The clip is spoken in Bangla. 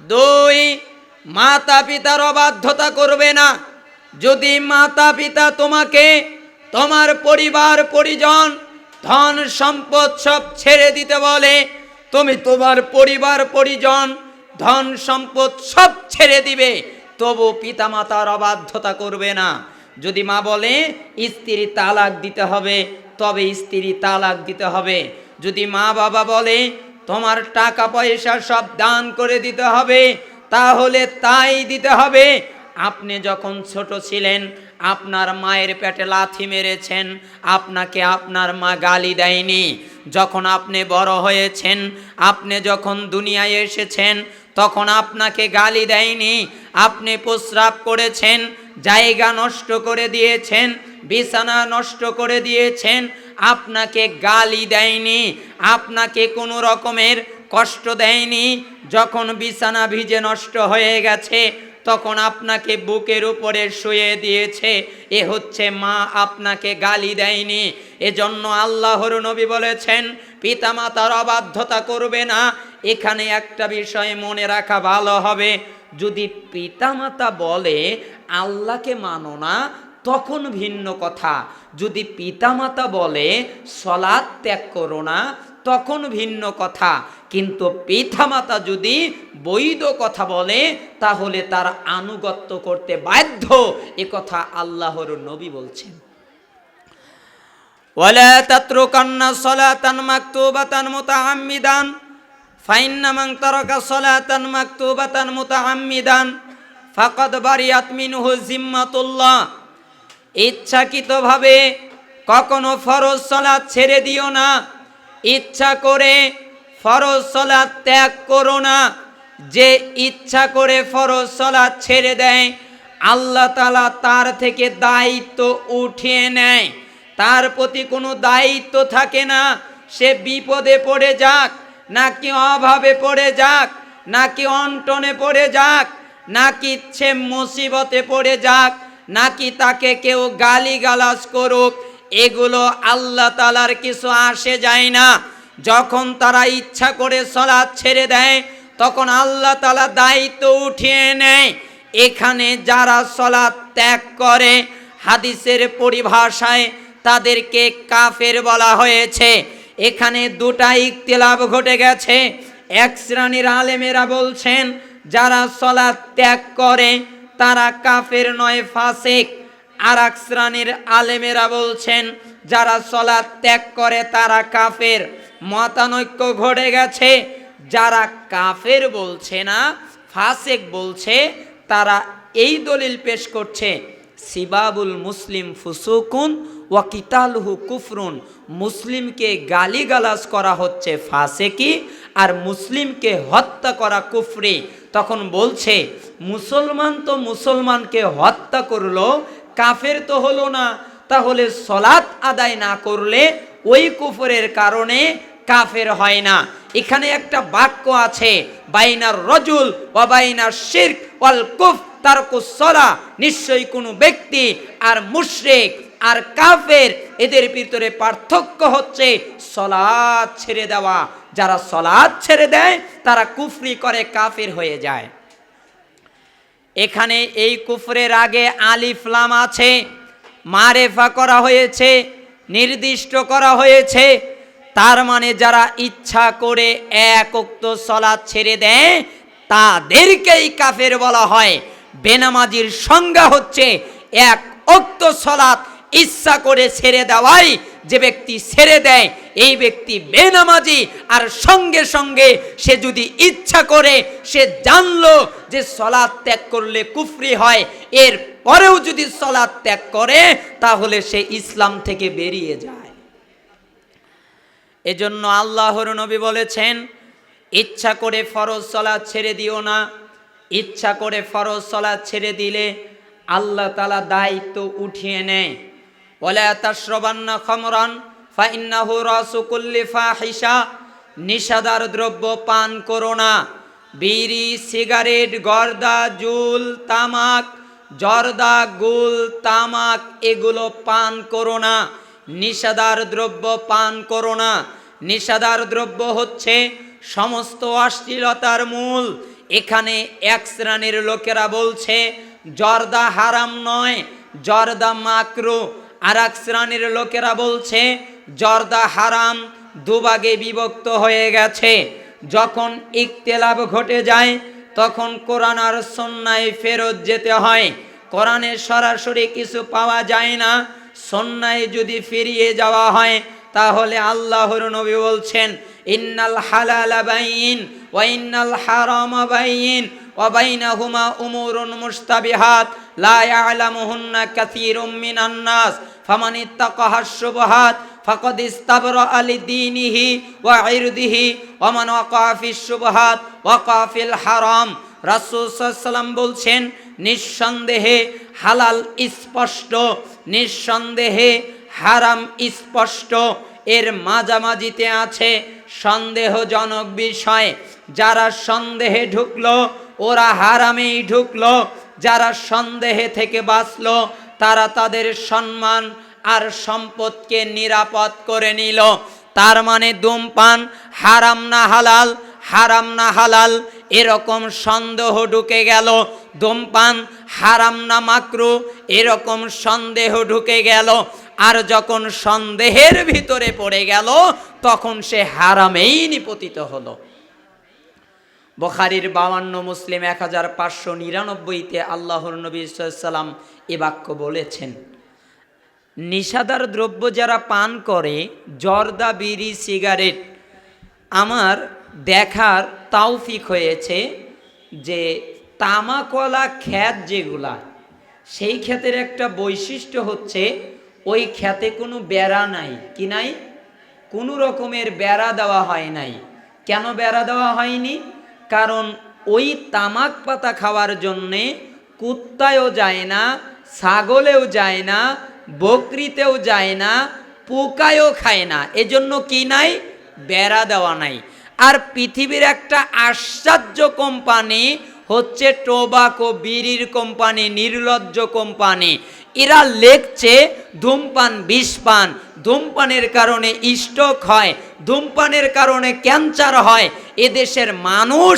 দুই মাতা পিতার অবাধ্যতা করবে না। যদি মাতা পিতা তোমাকে, তোমার পরিবার, পরিজন, ধন সম্পদ সব ছেড়ে দিতে বলে, তুমি তোমার পরিবার, পরিজন, ধন সম্পদ সব ছেড়ে দিবে, তবু পিতামাতার অবাধ্যতা করবে না। যদি মা বলে, স্ত্রী তালাক দিতে হবে, তবে স্ত্রী তালাক দিতে হবে। যদি মা বাবা বলে তোমার টাকা পয়সা সব দান করে দিতে হবে, তাহলে তাই দিতে হবে। আপনি যখন ছোট ছিলেন, আপনার মায়ের পেটে লাথি মেরেছেন, আপনাকে আপনার মা গালি দেয়নি। যখন আপনি বড় হয়েছেন, আপনি যখন দুনিয়ায় এসেছেন, তখন আপনাকে গালি দেয়নি। আপনি প্রস্রাব করেছেন, জায়গা নষ্ট করে দিয়েছেন বিছানা নষ্ট করে দিয়েছেন, আপনাকে গালি দেয়নি, আপনাকে কোনো রকমের কষ্ট দেয়নি, যখন বিছানা ভিজে নষ্ট হয়ে গেছে, তখন আপনাকে বুকের উপরে শুয়ে দিয়েছে, এ হচ্ছে মা আপনাকে গালি দেয়নি, এজন্য আল্লাহর নবী বলেছেন, পিতামাতার অবাধ্যতা করবে না, এখানে একটা বিষয় মনে রাখা ভালো হবে, যদি পিতামাতা বলে, আল্লাহকে মানো না তখন ভিন্ন কথা। যদি পিতামাতা বলে সলাদ ত্যাগ করো না, তখন ভিন্ন কথা। কিন্তু পিতামাতা যদি বৈধ কথা বলে, তাহলে তার আনুগত্য করতে বাধ্য। এ কথা আল্লাহর নবী বলছেন। ওয়ালা সলাতান মাকতুবাতান বারিয়াত মিনহু জিম্মাতুল্লাহ। ইচ্ছাকৃতভাবে কখনো ফরজ সলাৎ ছেড়ে দিও না। ইচ্ছা করে ফরজ সলাৎ ত্যাগ করো না। যে ইচ্ছা করে ফরজ সলাৎ ছেড়ে দেয়, আল্লাহ তালা তার থেকে দায়িত্ব উঠিয়ে নেয়। তার প্রতি কোনো দায়িত্ব থাকে না। সে বিপদে পড়ে যাক, নাকি অভাবে পড়ে যাক, নাকি অন্টনে পড়ে যাক, নাকি সে মুসিবতে পড়ে যাক। নাকি তাকে কেউ গালি গালাজ করুক? এগুলো আল্লাহ তালার কিছু আসে যায় না। যখন তারা ইচ্ছা করে সলাদ ছেড়ে দেয়, তখন আল্লাহ তালা দায়িত্ব উঠিয়ে নেয়। এখানে যারা সলাৎ ত্যাগ করে, হাদিসের পরিভাষায় তাদেরকে কাফের বলা হয়েছে। এখানে দুটা ইকতিলাভ ঘটে গেছে। এক শ্রেণির আলেমেরা বলছেন, যারা সলাৎ ত্যাগ করে তারা কাফের নয়, ফাসেক। আর এক শ্রেণির আলেমেরা বলছেন, যারা সলাৎ ত্যাগ করে তারা কাফের। মতানৈক্য ঘটে গেছে। যারা কাফের বলছে না, ফাসেক বলছে, তারা এই দলিল পেশ করছে, সিবাবুল মুসলিম ফুসুকুন ওয়া কিতালহু কুফরুন। মুসলিমকে গালিগালাজ করা হচ্ছে ফাসেকি, আর মুসলিমকে হত্যা করা কুফরি। তখন বলছে, মুসলমান তো মুসলমানকে হত্যা করল, কাফের তো হলো না। তাহলে সলাৎ আদায় না করলে ওই কুফরের কারণে কাফের হয় না। এখানে একটা বাক্য আছে, বাইনার রজুল ও বাইনার শির্ক ওয়াল কুফ তার সলা। নিশ্চয়ই কোনো ব্যক্তি আর মুশরিক আর কাফের এদের ভিতরে পার্থক্য হচ্ছে সলাদ ছেড়ে দেওয়া। যারা সলাদ ছেড়ে দেয়, তারা কুফরি করে, কাফের হয়ে যায়। এখানে এই কুফরের আগে আলিফলাম আছে, মারেফা করা হয়েছে, নির্দিষ্ট করা হয়েছে। তার মানে যারা ইচ্ছা করে এক সলাদ ছেড়ে দেয়, তাদেরকেই কাফের বলা হয়। বেনামাজির সংজ্ঞা হচ্ছে এক উক্ত সলাৎ ইচ্ছা করে ছেড়ে দেওয়াই যে ব্যক্তি ছেড়ে দেয়, এই ব্যক্তি বেনামাজি। আর সঙ্গে সঙ্গে সে যদি ইচ্ছা করে, সে জানলো যে সলাৎ ত্যাগ করলে কুফরি হয়। এর পরেও যদি সলাৎ ত্যাগ করে, তাহলে সে ইসলাম থেকে বেরিয়ে যায়। এজন্য আল্লাহর নবী বলেছেন, ইচ্ছা করে ফরজ সলাৎ ছেড়ে দিও না। ইচ্ছা করে ফরজ সলাৎ ছেড়ে দিলে আল্লাহ তালা দায়িত্ব উঠিয়ে নেয়। ওলা তাশ্রবান্না খমরান, ফাইন্নাহু রসুকুল্লি ফাহিসা নিষাদার দ্রব্য পান করো বিড়ি, সিগারেট, গর্দা, জুল, তামাক, জর্দা, গুল, তামাক, এগুলো পান করো না। নিষাদার দ্রব্য পান করো না। নিষাদার দ্রব্য হচ্ছে সমস্ত অশ্লীলতার মূল। এখানে এক শ্রেণির লোকেরা বলছে, জর্দা হারাম নয়, জর্দা মাকরু। আর এক শ্রেণির লোকেরা বলছে, জর্দা হারাম দুভাগে বিভক্ত হয়ে গেছে। যখন ইকতেলাভ ঘটে যায়, তখন কোরআন আর সন্ন্যায় ফেরত যেতে হয়। কোরআনে সরাসরি কিছু পাওয়া যায় না। সন্ন্যায় যদি ফিরিয়ে যাওয়া হয়, তাহলে আল্লাহর নবী বলছেন, ইন্নাল হালালা বাইন ওয়া ইন্নাল হারামা বাইন মুস্তাবিহাত হারাম বলছেন, নিঃসন্দেহে হালাল স্পষ্ট, নিঃসন্দেহে হারাম স্পষ্ট। এর মাঝামাঝিতে আছে সন্দেহজনক বিষয়। যারা সন্দেহে ঢুকলো ওরা হারামেই ঢুকলো, যারা সন্দেহে থেকে বাঁচলো, তারা তাদের সম্মান আর সম্পদকে নিরাপদ করে নিল। তার মানে ধূমপান হারাম না হালাল, হারাম না হালাল, এরকম সন্দেহ ঢুকে গেল। ধূমপান হারাম না মাকরু, এরকম সন্দেহ ঢুকে গেল। আর যখন সন্দেহের ভিতরে পড়ে গেল, তখন সে হারামেই নিপতিত হলো। বখারির বাউান্ন, মুসলিম এক হাজার পাঁচশো নিরানব্বইতে আল্লাহর নবী সাল্লাম এ বাক্য বলেছেন নিষাদার দ্রব্য যারা পান করে, জর্দা, বিড়ি, সিগারেট, আমার দেখার তাওফিক হয়েছে যে তামাকলা খ্যাত যেগুলা, সেই ক্ষেতের একটা বৈশিষ্ট্য হচ্ছে ওই খ্যাতে কোনো বেড়া নাই। কি নাই? কোনো রকমের বেড়া দেওয়া হয় নাই। কেন বেড়া দেওয়া হয়নি? কারণ ওই তামাক পাতা খাওয়ার জন্যে কুত্তায়ও যায় না, ছাগলেও যায় না, বকরিতেও যায় না, পোকায়ও খায় না। এজন্য কি নাই? বেড়া দেওয়া নাই। আর পৃথিবীর একটা আশ্চর্য কোম্পানি হচ্ছে টোবাকো বিড়ির কোম্পানি, নির্লজ্জ কোম্পানি। এরা লেখছে ধূমপান বিষপান। ধূমপানের কারণে স্ট্রোক হয় ধূমপানের কারণে ক্যান্সার হয়। এদেশের মানুষ